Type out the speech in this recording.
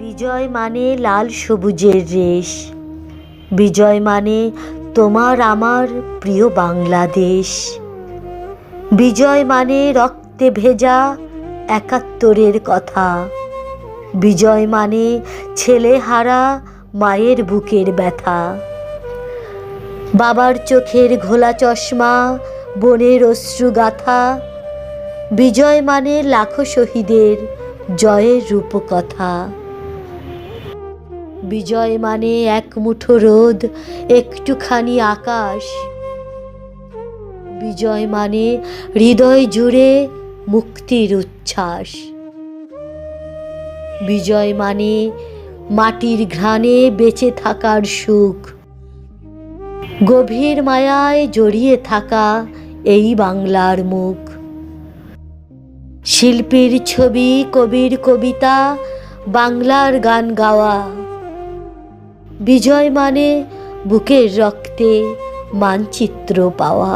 বিজয় মানে লাল সবুজের রেশ। বিজয় মানে তোমার আমার প্রিয় বাংলাদেশ। বিজয় মানে রক্তে ভেজা একাত্তরের কথা। বিজয় মানে ছেলে হারা মায়ের বুকের ব্যথা। বাবার চোখের ঘোলা চশমা, বনের অশ্রু গাথা বিজয় মানে লাখো শহীদের জয়ের রূপকথা। বিজয় মানে এক মুঠো রোদ, একটুখানি আকাশ। বিজয় মানে হৃদয় জুড়ে মুক্তির উচ্ছ্বাস। বিজয় মানে মাটির ঘ্রাণে বেঁচে থাকার সুখ। গভীর মায়ায় জড়িয়ে থাকা এই বাংলার মুখ। শিল্পীর ছবি, কবির কবিতা, বাংলার গান গাওয়া। বিজয় মানে বুকের রক্তে মানচিত্র পাওয়া।